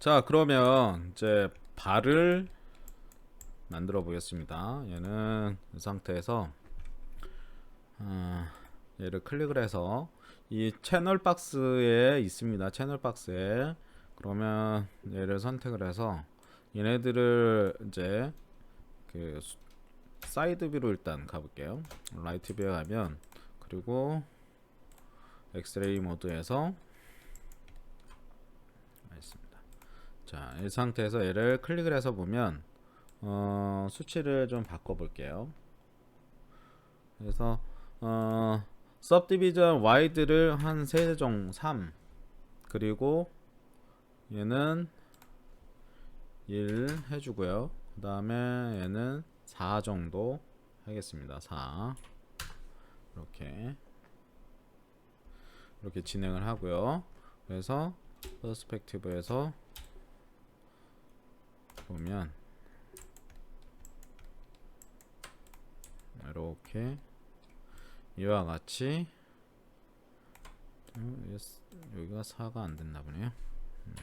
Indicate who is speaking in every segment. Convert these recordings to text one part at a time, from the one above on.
Speaker 1: 자 그러면 이제 발을 만들어 보겠습니다. 얘는 이 상태에서 어, 얘를 클릭을 해서 이 채널 박스에 있습니다. 채널 박스에. 그러면 얘를 선택을 해서 얘네들을 이제 그 수- 사이드 뷰로 일단 가볼게요. 라이트 뷰에 가면 그리고 엑스레이 모드에서 있습니다. 자, 이 상태에서 얘를 클릭을 해서 보면 어, 수치를 좀 바꿔 볼게요. 그래서 어, subdivision wide를 한 세종 3 그리고 얘는 1 해주고요. 그 다음에 얘는 4 정도 하겠습니다. 4 이렇게 이렇게 진행을 하고요. 그래서 퍼스펙티브에서 보면 이렇게 이와 같이 여기가 4가 안 됐나 보네요. 음.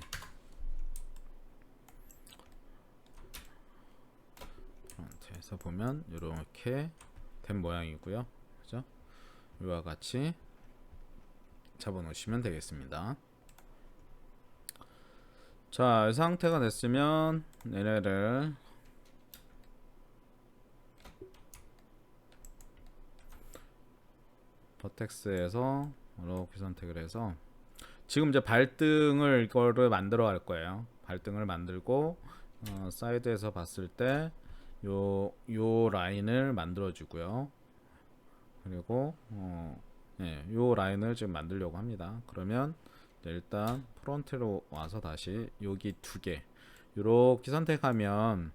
Speaker 1: 프론트에서 보면 이렇게 된 모양이고요. 그죠? 이와 같이 잡아 놓으시면 되겠습니다. 자, 이 상태가 됐으면 얘네를 버텍스에서 이렇게 선택을 해서 지금 이제 발등을 이거를 만들어 갈 거예요. 발등을 만들고 어, 사이드에서 봤을 때 요 요 라인을 만들어 주고요. 그리고 어, 예, 요 라인을 지금 만들려고 합니다. 그러면 네, 일단 프론트로 와서 다시 여기 두 개 이렇게 선택하면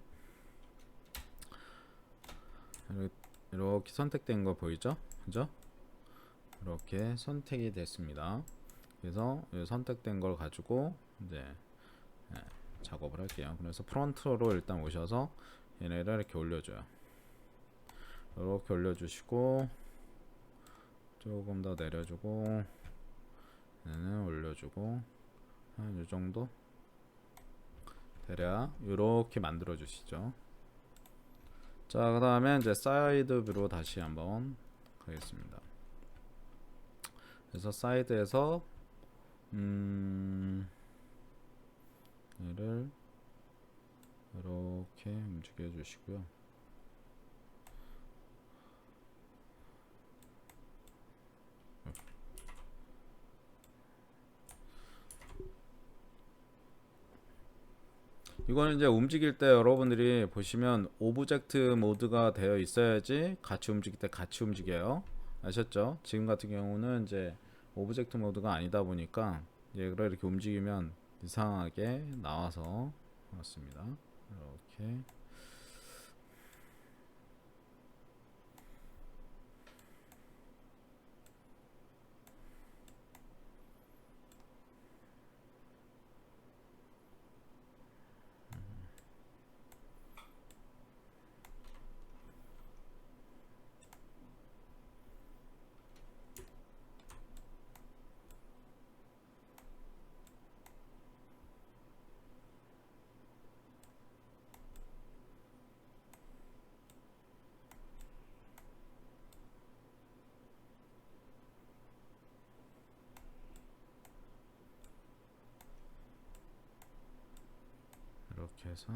Speaker 1: 이렇게 선택된 거 보이죠? 그죠? 이렇게 선택이 됐습니다. 그래서 이 선택된 걸 가지고 이제 예, 작업을 할게요. 그래서 프론트로 일단 오셔서 얘네를 이렇게 올려줘요. 이렇게 올려주시고 조금 더 내려주고 얘는 올려주고 한이 정도 대략 이렇게 만들어 주시죠. 자, 그 다음에 이제 사이드 뷰로 다시 한번 가겠습니다. 그래서 사이드에서 음 얘를 이렇게 움직여 주시고요. 이거는 이제 움직일 때 여러분들이 보시면 오브젝트 모드가 되어 있어야지 같이 움직일 때 같이 움직여요. 아셨죠? 지금 같은 경우는 이제 오브젝트 모드가 아니다 보니까 얘를 이렇게 움직이면 이상하게 나와서 그렇습니다. 이렇게 이렇게 해서.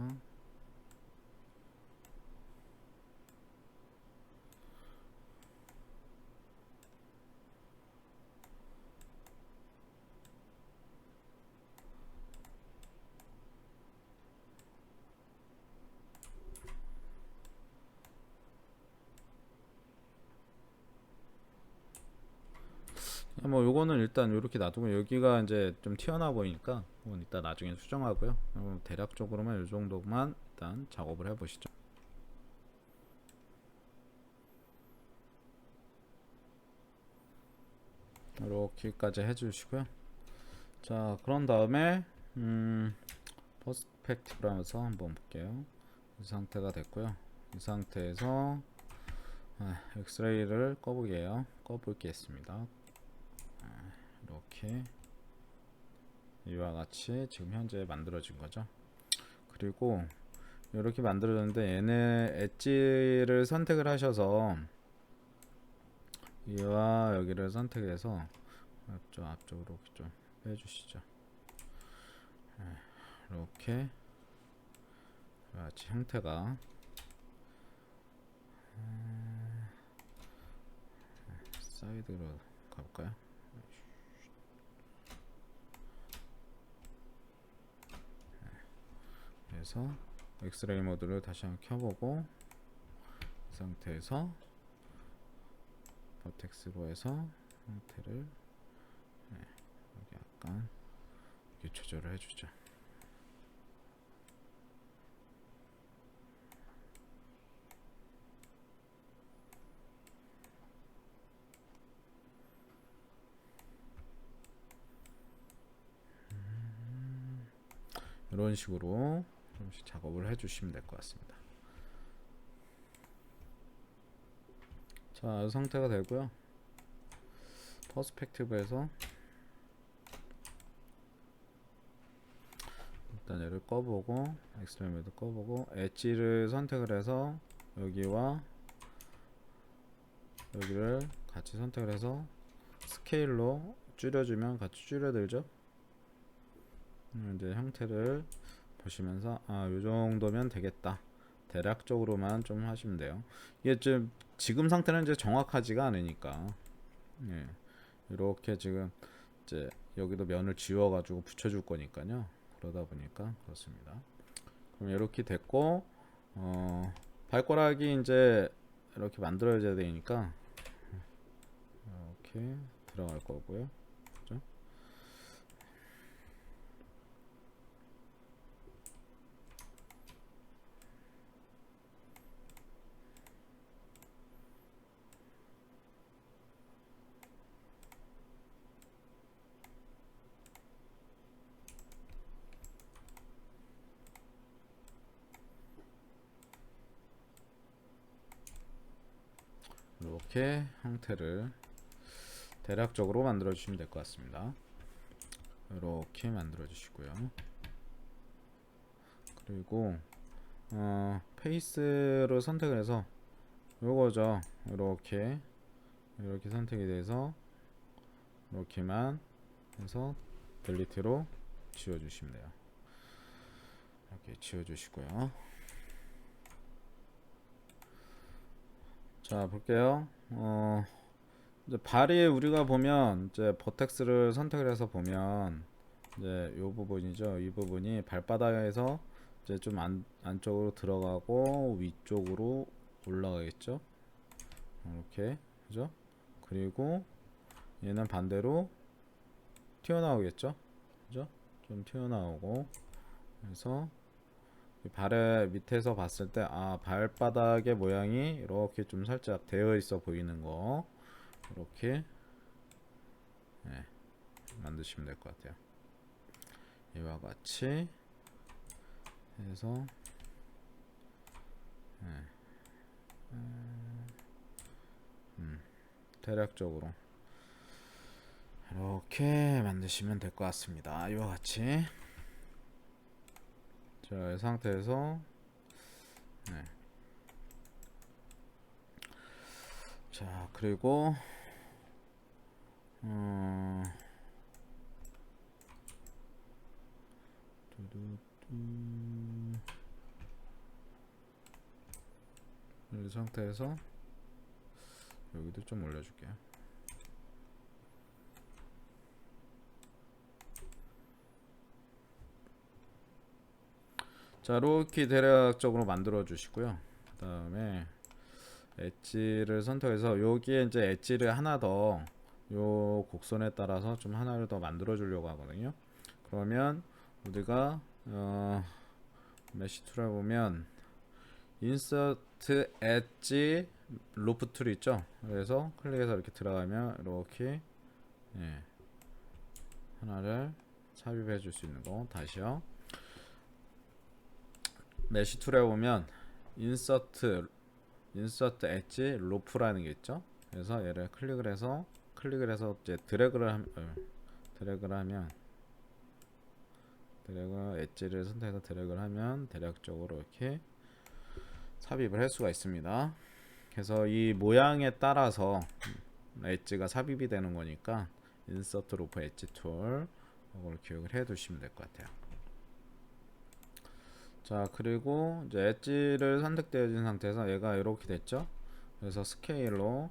Speaker 1: 야, 뭐 요거는 일단 이렇게 놔두고 여기가 이제 좀 튀어나와 보이니까 그건 이따 나중에 수정하고요. 어, 대략적으로만 이 정도만 일단 작업을 해보시죠. 이렇게까지 해주시고요. 자, 그런 다음에 음, 퍼스펙티브로 하면서 한번 볼게요. 이 상태가 됐고요. 이 상태에서 아, 엑스레이를 꺼보게요. 꺼보겠습니다. 이렇게 이와 같이 지금 현재 만들어진 거죠. 그리고 이렇게 만들어졌는데 얘는 엣지를 선택을 하셔서 이와 여기를 선택해서 앞쪽 앞쪽으로 좀 빼주시죠. 네, 이렇게 같이 형태가 음, 사이드로 가볼까요? 그래서 엑스레이 모드를 다시 한번 켜보고 이 상태에서 버텍스로 해서 형태를 네, 여기 약간 이렇게 조절을 해주죠. 음, 이런 식으로 조금씩 작업을 해주시면 될 것 같습니다. 자, 이 상태가 되고요. 퍼스펙티브에서 일단 얘를 꺼보고 엑스트레미도 꺼보고 엣지를 선택을 해서 여기와 여기를 같이 선택을 해서 스케일로 줄여주면 같이 줄여들죠. 음, 이제 형태를 보시면서 아, 요 정도면 되겠다. 대략적으로만 좀 하시면 돼요. 이게 좀 지금 상태는 이제 정확하지가 않으니까. 예. 이렇게 지금 이제 여기도 면을 지워 가지고 붙여 줄 거니까요. 그러다 보니까 그렇습니다. 그럼 이렇게 됐고 어, 발가락이 이제 이렇게 만들어져야 되니까 이렇게 들어갈 거고요. 그죠? 이렇게 형태를 대략적으로 만들어 주시면 될 것 같습니다. 이렇게 만들어 주시고요. 그리고 어, 페이스를 선택을 해서 요거죠. 이렇게 이렇게 선택이 돼서 이렇게만 해서 델리트로 지워 주시면 돼요. 이렇게 지워 주시고요. 자 볼게요. 어 이제 발이 우리가 보면 이제 버텍스를 선택을 해서 보면 이제 요 부분이죠. 이 부분이 발바닥에서 이제 좀 안, 안쪽으로 들어가고 위쪽으로 올라가겠죠. 이렇게 그죠? 그리고 얘는 반대로 튀어나오겠죠. 그죠? 좀 튀어나오고 그래서 이 발의 밑에서 봤을 때 아 발바닥의 모양이 이렇게 좀 살짝 되어 있어 보이는 거 이렇게 네, 만드시면 될 것 같아요. 이와 같이 해서 네, 음, 대략적으로 이렇게 만드시면 될 것 같습니다. 이와 같이 자, 이 상태에서 네. 자, 그리고 어 이 상태에서 여기도 좀 올려줄게요. 자, 이렇게 대략적으로 만들어 주시고요. 그 다음에 엣지를 선택해서 여기에 이제 엣지를 하나 더 요 곡선에 따라서 좀 하나를 더 만들어 주려고 하거든요. 그러면 우리가 어, 메시 툴에 보면 인서트 엣지 로프 툴 있죠. 그래서 클릭해서 이렇게 들어가면 이렇게 예, 하나를 삽입해 줄 수 있는 거 다시요. 메시 툴에 보면 인서트 인서트 엣지 로프라는 게 있죠. 그래서 얘를 클릭을 해서 클릭을 해서 이제 드래그를 하면 어, 드래그를 하면 드래그 엣지를 선택해서 드래그를 하면 대략적으로 이렇게 삽입을 할 수가 있습니다. 그래서 이 모양에 따라서 엣지가 삽입이 되는 거니까 인서트 로프 엣지 툴 이걸 기억을 해 두시면 될 것 같아요. 자 그리고 이제 엣지를 선택되어진 상태에서 얘가 이렇게 됐죠. 그래서 스케일로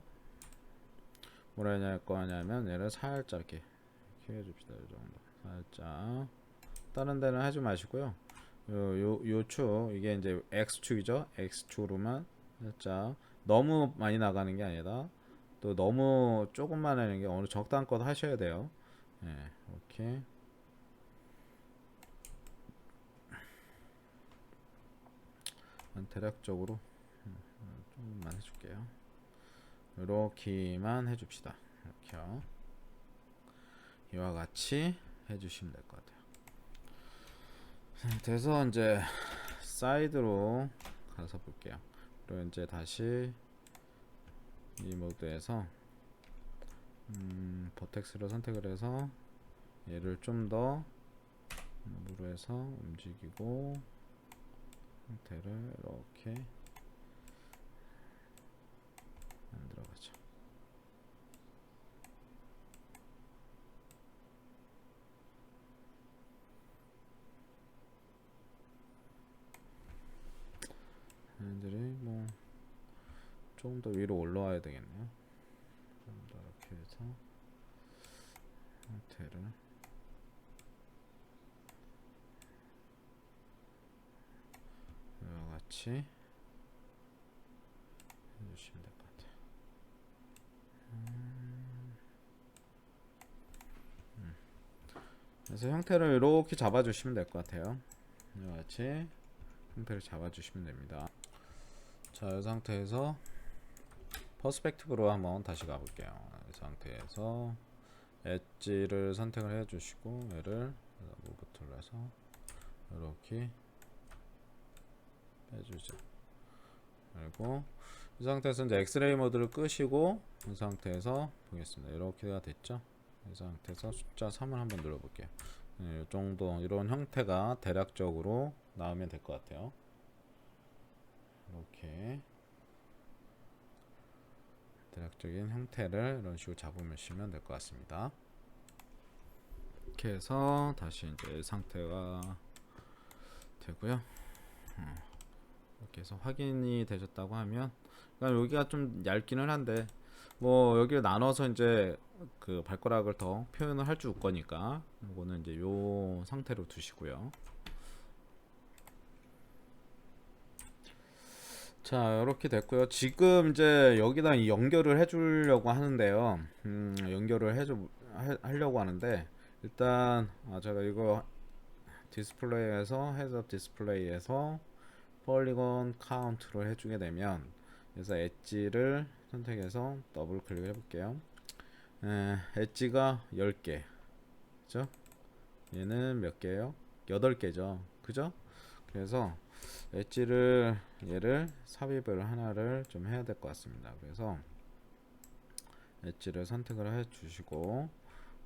Speaker 1: 뭐라 해야 할 거냐면 얘를 살짝 이렇게, 이렇게 해줍시다. 이 정도 살짝 다른 데는 하지 마시고요. 요 요 요축 이게 이제 x축이죠. x축으로만 살짝 너무 많이 나가는 게 아니다. 또 너무 조금만 하는 게 어느 적당껏 하셔야 돼요. 예, 이렇게 대략적으로 음, 조금만 해줄게요. 이렇게만 해줍시다. 이렇게요. 이와 같이 해주시면 될 것 같아요. 상태에서 이제 사이드로 가서 볼게요. 그리고 이제 다시 이 모드에서 음, 버텍스를 선택을 해서 얘를 좀 더 무로 해서 움직이고 형태를 이렇게 만들어가죠. 얘들이 뭐 조금 더 위로 올라와야 되겠네요. 좀 더 이렇게 해서 형태를 이와 같이 해주시면 될 것 같아요. 음. 음. 그래서 형태를 이렇게 잡아주시면 될 것 같아요. 같이 형태를 잡아주시면 됩니다. 자, 이 상태에서 퍼스펙티브로 한번 다시 가볼게요. 이 상태에서 엣지를 선택을 해주시고 얘를 무브 툴에서 이렇게 빼주죠. 그리고 이 상태에서 이제 엑스레이 모드를 끄시고 이 상태에서 보겠습니다. 이렇게가 됐죠. 이 상태에서 숫자 3을 한번 눌러볼게요. 네, 이 정도 이런 형태가 대략적으로 나오면 될 것 같아요. 이렇게 대략적인 형태를 이런 식으로 잡으시면 될 것 같습니다. 이렇게 해서 다시 이제 상태가 되고요. 음, 이렇게 해서 확인이 되셨다고 하면 그러니까 여기가 좀 얇기는 한데 뭐 여기를 나눠서 이제 그 발가락을 더 표현을 할 줄 거니까 이거는 이제 요 상태로 두시고요. 자 이렇게 됐고요 지금 이제 여기다 연결을 해주려고 하는데요 음, 연결을 해줘 하, 하려고 하는데 일단 아, 제가 이거 디스플레이에서 헤드업 디스플레이에서 폴리곤 카운트를 해주게 되면 그래서 엣지를 선택해서 더블 클릭 해볼게요. 에, 엣지가 10개. 그죠? 얘는 몇 개예요? 8개죠. 그죠? 그래서 엣지를 얘를 삽입을 하나를 좀 해야 될 것 같습니다. 그래서 엣지를 선택을 해 주시고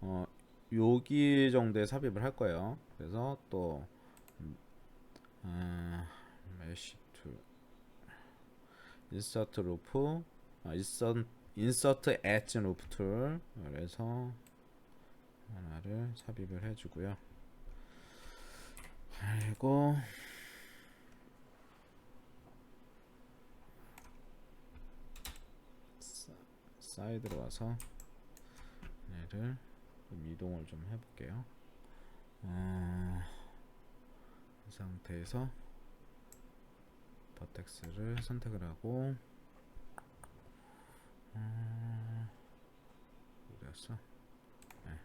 Speaker 1: 어, 여기 정도에 삽입을 할 거예요. 그래서 또 음, 메시 툴 인서트 루프 아, 인서, 인서트 엣지 루프 툴 그래서 하나를 삽입을 해주고요. 그리고 사이드로 와서 얘를 좀 이동을 좀 해볼게요. 어, 이 상태에서 버텍스를 선택을 하고 어, 어디였어? 네.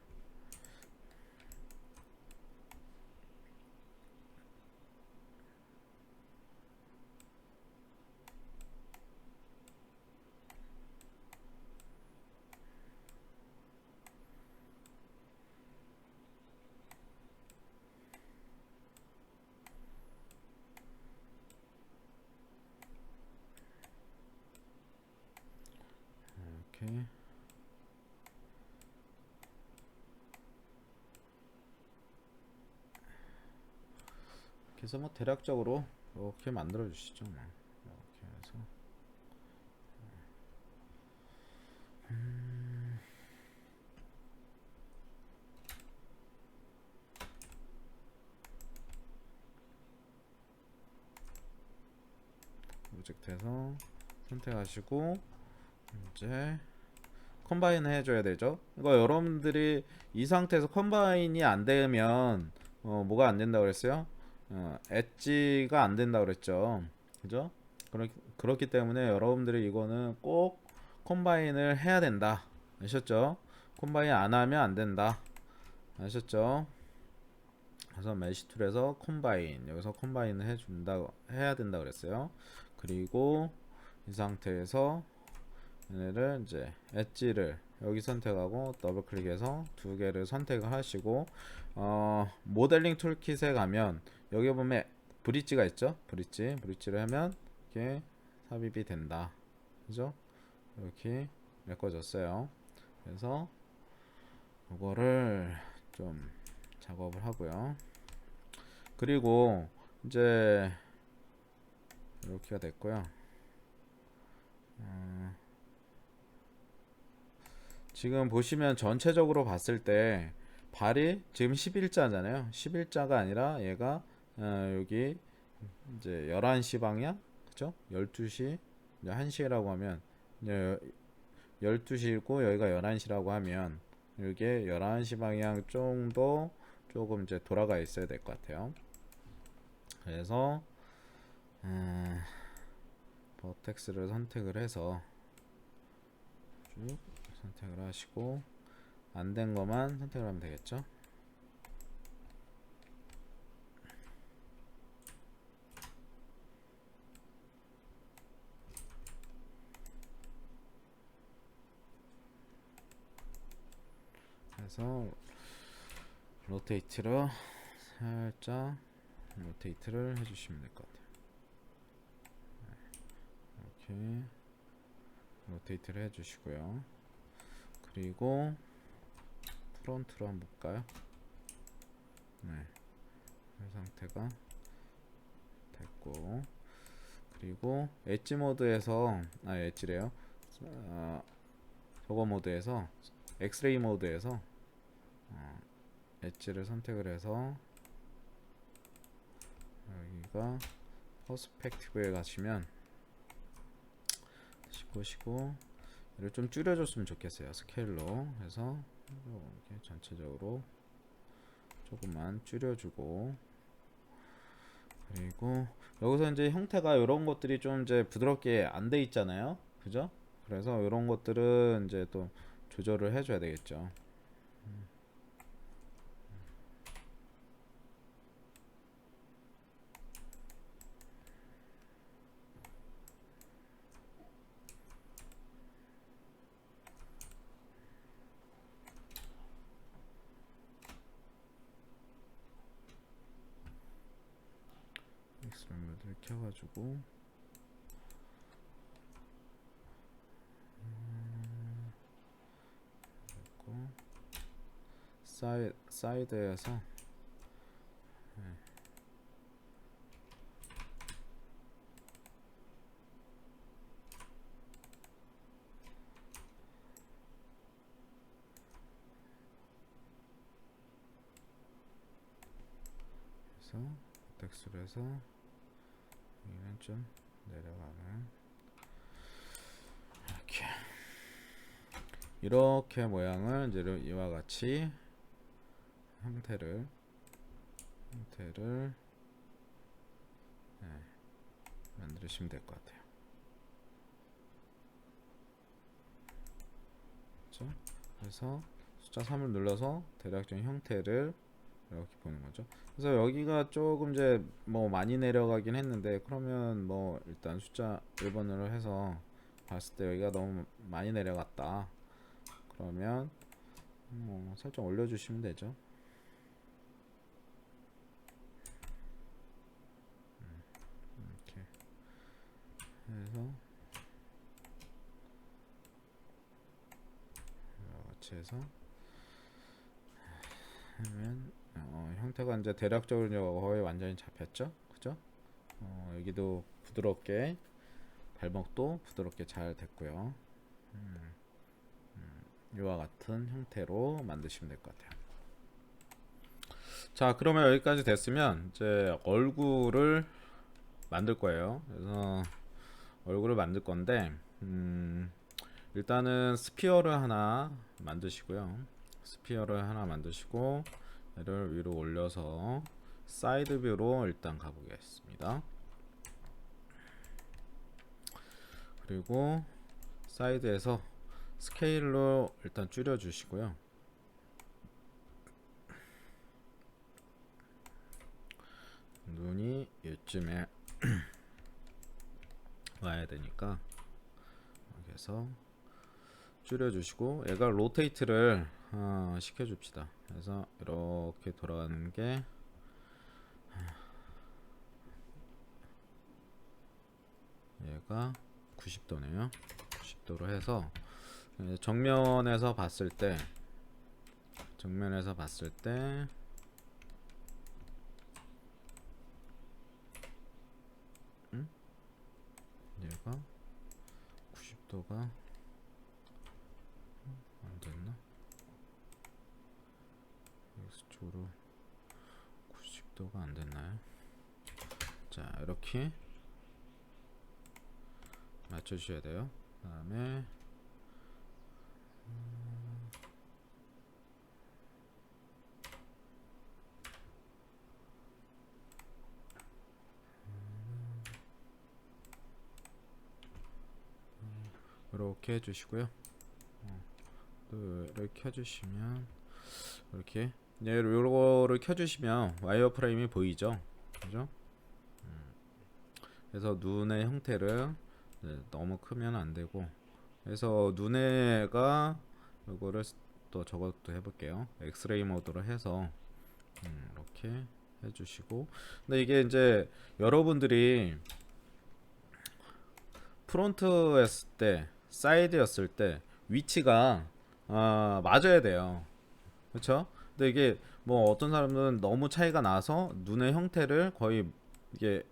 Speaker 1: 이렇게 해서 뭐 대략적으로 이렇게 만들어 주시죠. 뭐. 이렇게 해서 음. 오브젝트에서 선택하시고 이제 컴바인 해줘야 되죠. 이거 여러분들이 이 상태에서 컴바인이 안 되면 어, 뭐가 안 된다 그랬어요? 어, 엣지가 안 된다 그랬죠. 그죠? 그렇, 그렇기 때문에 여러분들이 이거는 꼭 컴바인을 해야 된다. 아셨죠? 컴바인 안 하면 안 된다. 아셨죠? 그래서 메시 툴에서 컴바인 여기서 컴바인을 해준다 해야 된다 그랬어요. 그리고 이 상태에서 얘네를 이제 엣지를 여기 선택하고 더블 클릭해서 두 개를 선택을 하시고 어, 모델링 툴킷에 가면 여기 보면 브릿지가 있죠? 브릿지. 브릿지를 하면 이렇게 삽입이 된다. 그죠? 이렇게 메꿔졌어요. 그래서 이거를 좀 작업을 하고요. 그리고 이제 이렇게가 됐고요. 어, 지금 보시면 전체적으로 봤을 때 발이 지금 11자잖아요. 11자가 아니라 얘가 어, 여기 이제 11시 방향 그죠? 12시 이제 1시라고 하면 이제 12시고 여기가 11시라고 하면 이게 11시 방향 정도 조금 이제 돌아가 있어야 될 것 같아요. 그래서 음, 버텍스를 선택을 해서 쭉 선택을 하시고 안 된 것만 선택을 하면 되겠죠. 그래서 로테이트로 살짝 로테이트를 해주시면 될 것 같아요. 네. 이렇게 로테이트를 해주시고요. 그리고 프론트로 한번 볼까요? 네, 이 상태가 됐고 그리고 엣지 모드에서 아 엣지래요. 아, 저거 모드에서 엑스레이 모드에서 어, 엣지를 선택을 해서 여기가 퍼스펙티브에 가시면 보시고 이 를 좀 줄여줬으면 좋겠어요 스케일로. 해서 이렇게 전체적으로 조금만 줄여주고. 그리고 여기서 이제 형태가 이런 것들이 좀 이제 부드럽게 안 돼 있잖아요. 그죠? 그래서 이런 것들은 이제 또 조절을 해줘야 되겠죠 켜가지고 음, 그리고 사이, 사이드에서 네. 그래서 좀 내려가는 이렇게 이렇게 모양을 이제 이와 같이 형태를 형태를 네, 만드시면 될 것 같아요. 그렇죠? 그래서 숫자 3을 눌러서 대략적인 형태를 이렇게 보는 거죠. 그래서 여기가 조금 이제 뭐 많이 내려가긴 했는데 그러면 뭐 일단 숫자 1번으로 해서 봤을 때 여기가 너무 많이 내려갔다. 그러면 뭐 살짝 올려주시면 되죠. 음, 이렇게 해서 같이 해서 하면 어, 형태가 이제 대략적으로 거의 완전히 잡혔죠, 그죠? 어, 여기도 부드럽게 발목도 부드럽게 잘 됐고요. 음, 음, 이와 같은 형태로 만드시면 될 것 같아요. 자, 그러면 여기까지 됐으면 이제 얼굴을 만들 거예요. 그래서 얼굴을 만들 건데 음, 일단은 스피어를 하나 만드시고요. 스피어를 하나 만드시고 얘 를 위로 올려서 사이드 뷰로 일단 가보겠습니다. 그리고 사이드에서 스케일로 일단 줄여 주시고요. 눈이 이쯤에 와야 되니까 여기서 줄여 주시고 얘가 로테이트를 어, 시켜줍시다. 그래서 이렇게 돌아가는 게 얘가 90도네요. 90도로 해서 정면에서 봤을 때 정면에서 봤을 때 얘가 90도가 안 됐나? X쪽으로 90도가 안 됐나요? 자, 이렇게 맞춰 주셔야 돼요. 그 다음에 이렇게 해주시고요. 어, 또 이렇게 켜주시면 이렇게 네, 요거를 켜주시면 와이어 프레임이 보이죠, 그죠? 음, 그래서 눈의 형태를 네, 너무 크면 안 되고, 그래서 눈에가 요거를 또 저것도 해볼게요. 엑스레이 모드로 해서 음, 이렇게 해주시고, 근데 이게 이제 여러분들이 프론트였을 때 사이드였을 때 위치가 아, 맞아야 돼요. 그렇죠? 근데 이게 뭐 어떤 사람은 너무 차이가 나서 눈의 형태를 거의 이게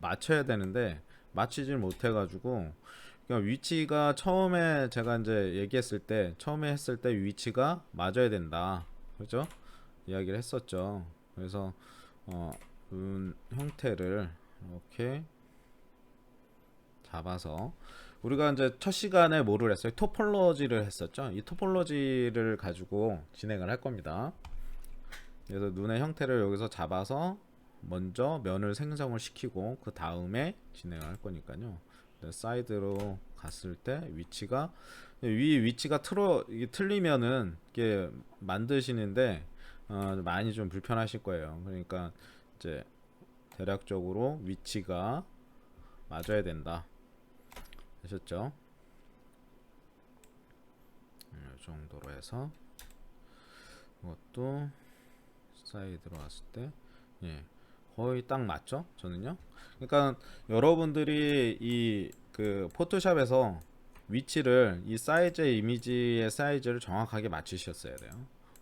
Speaker 1: 맞춰야 되는데 맞추질 못해 가지고 그러니까 위치가 처음에 제가 이제 얘기했을 때 처음에 했을 때 위치가 맞아야 된다. 그죠? 이야기를 했었죠. 그래서 어, 눈 형태를 이렇게 잡아서 우리가 이제 첫 시간에 뭐를 했어요? 토폴로지를 했었죠. 이 토폴로지를 가지고 진행을 할 겁니다. 그래서 눈의 형태를 여기서 잡아서 먼저 면을 생성을 시키고 그 다음에 진행을 할 거니까요. 네, 사이드로 갔을 때 위치가 위 위치가 틀어 이게 틀리면은 이게 만드시는데 어, 많이 좀 불편하실 거예요. 그러니까 이제 대략적으로 위치가 맞아야 된다. 되셨죠? 음, 이 정도로 해서 이것도 사이드로 왔을 때 예, 거의 딱 맞죠? 저는요. 그러니까 여러분들이 이 그 포토샵에서 위치를 이 사이즈의 이미지의 사이즈를 정확하게 맞추셨어야 돼요.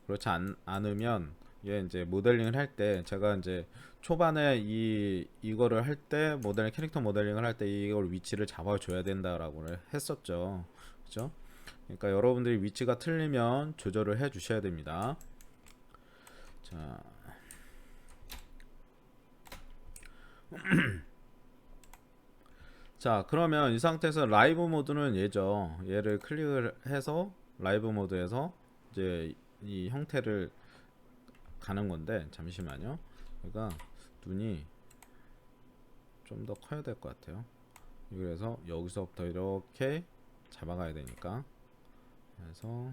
Speaker 1: 그렇지 않, 않으면 얘 이제 모델링을 할 때 제가 이제 초반에 이 이거를 할 때 모델 캐릭터 모델링을 할 때 이걸 위치를 잡아줘야 된다라고 했었죠. 그죠? 그러니까 여러분들이 위치가 틀리면 조절을 해 주셔야 됩니다. 자. 자, 그러면 이 상태에서 라이브 모드는 얘죠. 얘를 클릭을 해서 라이브 모드에서 이제 이 형태를 가는 건데 잠시만요. 그러니까 눈이 좀 더 커야 될 것 같아요. 그래서 여기서부터 이렇게 잡아가야 되니까 그래서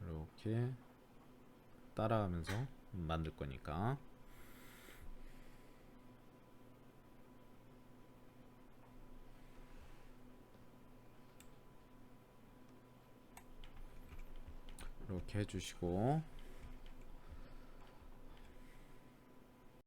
Speaker 1: 이렇게 따라가면서 만들 거니까 이렇게 해주시고